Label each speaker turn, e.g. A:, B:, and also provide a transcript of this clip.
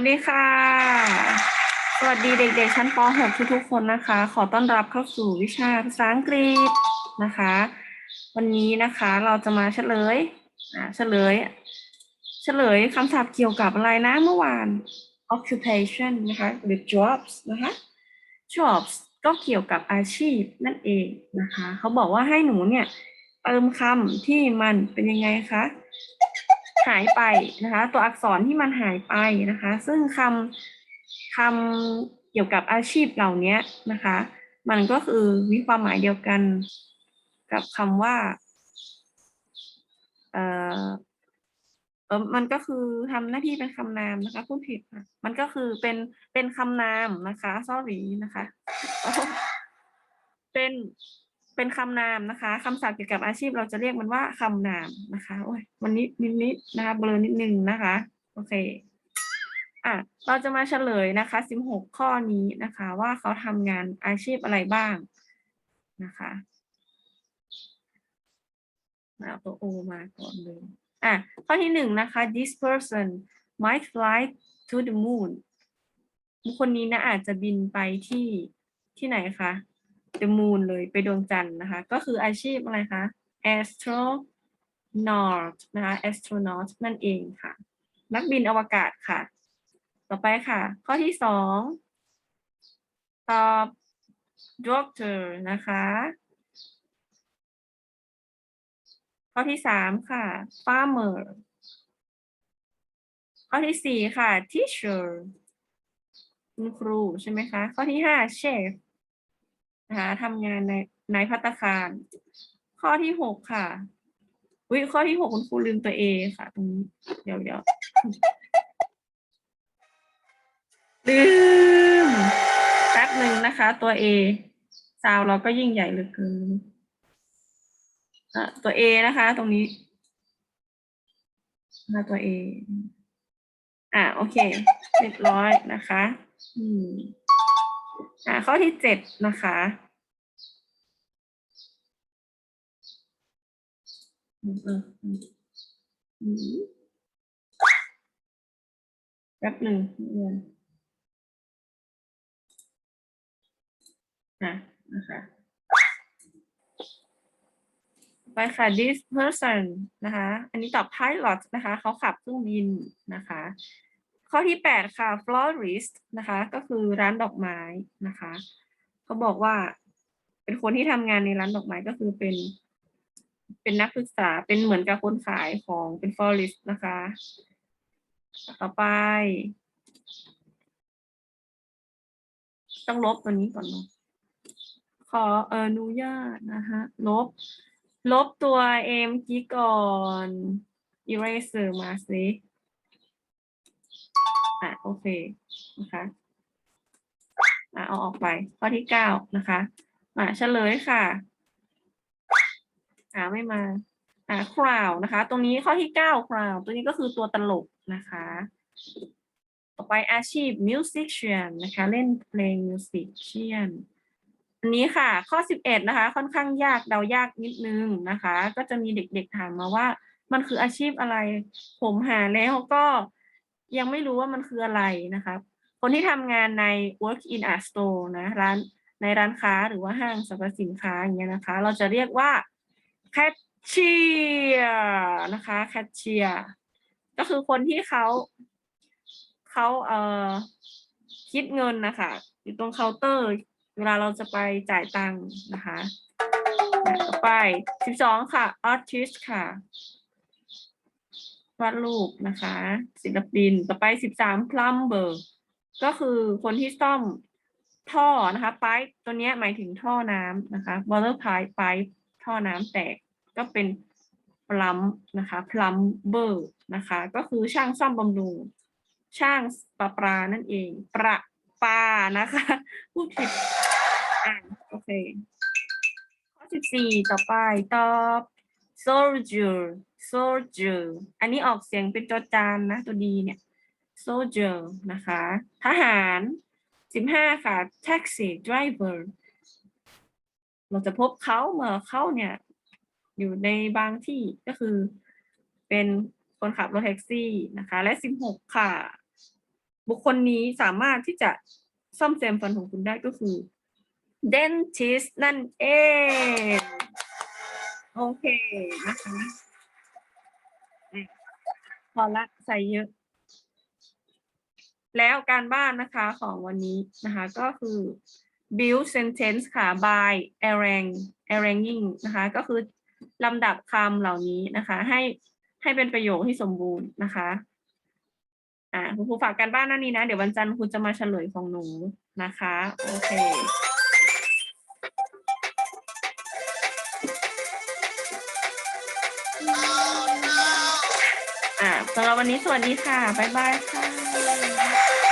A: วัสดีค่ะ สวัสดีเด็กๆ ชั้นป .6 ทุกๆคนนะคะ ขอต้อนรับเข้าสู่วิชาภาษาอังกฤษนะคะ วันนี้นะคะเราจะมาเฉลยอ่าเฉลย เฉลยคำศัพท์เกี่ยวกับอะไรนะเมื่อวาน occupation นะคะหรือ jobs นะคะ jobs ก็เกี่ยวกับอาชีพนั่นเองนะคะ เขาบอกว่าให้หนูเนี่ย เติมคำที่มันเป็นยังไงคะ หายไปนะคะ ตัวอักษรที่มันหายไปนะคะ ซึ่งคำคำเกี่ยวกับอาชีพเหล่านี้นะคะ มันก็คือมีความหมายเดียวกันกับคำว่าเออเออมันก็คือทำหน้าที่เป็นคำนามนะคะพูดผิดค่ะ มันก็คือเป็นเป็นคำนามนะคะ sorry นะคะ เป็น เป็นคำนามนะคะคำศัพท์เกี่ยวกับอาชีพเราจะเรียกมันว่าคำนามนะคะโอ้ยวันนี้นิดนิดนะคะเบลอนิดนึงนะคะโอเคอะเราจะมาเฉลยนะคะสิบหกข้อนี้นะคะ ว่าเขาทำงานอาชีพอะไรบ้างนะคะเอาตัวโอมาก่อนเลยอะข้อที่หนึ่งนะคะ this person might fly to the moon บุคคลนี้นะอาจจะบินไปที่ที่ไหนคะ the moon เลยไปดวงจันทร์นะคะ ก็คืออาชีพอะไรคะ astronaut นะคะ astronaut นั่นเองค่ะ นักบินอวกาศค่ะ ต่อไปค่ะ ข้อที่สองตอบ doctor นะคะ ข้อที่สามค่ะ farmer ข้อที่สี่ค่ะ teacher คุณครูใช่ไหมคะ ข้อที่ห้า chef นะคะทำงานในในพัตคาร ข้อที่หกค่ะวิข้อที่หกคุณครูลืมตัวเอค่ะตรงนี้เดี๋ยวเดี๋ยวลืมแป๊บหนึ่งนะคะ ตัวเอซาวเราก็ยิ่งใหญ่เหลือเกินอะตัวเอนะคะ ตรงนี้มาตัวเออะโอเคเรียบร้อยนะคะ อืม อ่าข้อที่เจ็ดนะคะอืมอืมอืมอืมแป๊บหนึ่งเรียนอะนะคะไปค่ะ this person นะคะ อันนี้ตอบ pilot นะคะ เขาขับเครื่องบินนะคะ ข้อที่แปดค่ะ florist นะคะ ก็คือร้านดอกไม้นะคะเขาบอกว่า เป็นคนที่ทำงานในร้านดอกไม้ก็คือเป็น เป็นนักศึกษาเป็นเหมือนกับคนขายของเป็น florist นะคะ ต่อไป ต้องลบตัวนี้ก่อนเนอะขออนุญาตนะคะลบ ลบตัวเอมกี้ก่อน eraser มาสิ อะโอเคนะคะอะเอาออกไป ข้อที่เก้านะคะอะเฉลยค่ะอ่าไม่มาอ่า crowd นะคะ ตรงนี้ข้อที่เก้า crowd ตัวนี้ก็คือตัวตลกนะคะ ต่อไปอาชีพ musician นะคะ เล่นเพลง musician อันนี้ค่ะ ข้อสิบเอ็ดนะคะ ค่อนข้างยากเดายากนิดนึงนะคะ ก็จะมีเด็กๆถามมาว่า มันคืออาชีพอะไร ผมหาแล้วก็ ยังไม่รู้ว่ามันคืออะไรนะคะคนที่ทำงานใน work in a store นะร้านในร้านค้าหรือว่าห้างสรรพสินค้าอย่างเงี้ยนะคะ เราจะเรียกว่า cashier นะคะ cashier ก็คือคนที่เขาเขาเอ่อคิดเงินนะคะอยู่ตรงเคาน์เตอร์ เวลาเราจะไปจ่ายตังค์นะคะต่อไปสิบสองค่ะ artist ค่ะ วาดรูปนะคะ ศิลปินต่อไปสิบสาม plumber ก็คือคนที่ซ่อมท่อนะคะ pipe ตัวนี้หมายถึงท่อน้ำนะคะ water pipe pipe ท่อน้ำแตกก็เป็น plumb นะคะ plumber นะคะ ก็คือช่างซ่อมบำรุงช่างประปานั่นเอง ประปานะคะพูดผิดอ่าโอเคข้อสิบสี่ต่อไปตอบ soldier soldier อันนี้ออกเสียงเป็นจอจานนะ ตัวดีเนี่ย soldier นะคะ ทหารสิบห้าค่ะ taxi driver เราจะพบเขาเมื่อเขาเนี่ย อยู่ในบางที่ก็คือ เป็นคนขับรถแท็กซี่นะคะ และสิบหกค่ะ บุคคลนี้สามารถที่จะซ่อมแซมฟันของคุณได้ก็คือ dentist นั่นเอง โอเคนะคะพอละใส่เยอะ แล้วการบ้านนะคะของวันนี้นะคะก็คือ build sentence ค่ะ by arrange arranging นะคะก็คือลำดับคำเหล่านี้นะคะ ให้ให้เป็นประโยคที่สมบูรณ์นะคะอ่าคุณครูฝากการบ้านหนั่นนี้นะ เดี๋ยววันจันทร์ครูจะมาเฉลยของหนูนะคะ โอเค สำหรับวันนี้สวัสดีค่ะ บ๊ายบายค่ะ